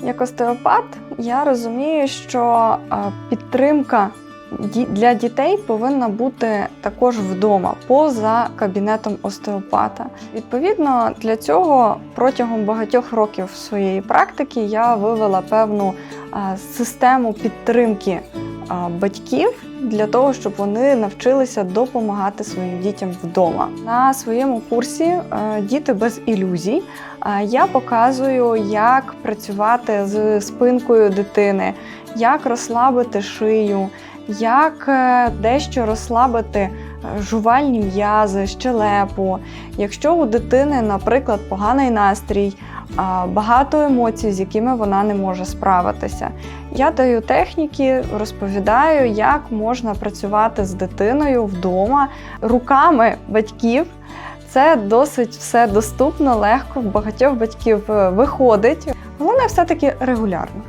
Як остеопат, я розумію, що е, підтримка для дітей повинна бути також вдома, поза кабінетом остеопата. Відповідно, для цього протягом багатьох років своєї практики я вивела певну е, систему підтримки батьків для того, щоб вони навчилися допомагати своїм дітям вдома. На своєму курсі е, Діти без ілюзій е, я показую, як працювати з спинкою дитини, як розслабити шию, як е, дещо розслабити жувальні м'язи, щелепу. Якщо у дитини, наприклад, поганий настрій, багато емоцій, з якими вона не може справитися. Я даю техніки, розповідаю, як можна працювати з дитиною вдома руками батьків. Це досить все доступно, легко. В багатьох батьків е, виходить. Головне все-таки регулярно.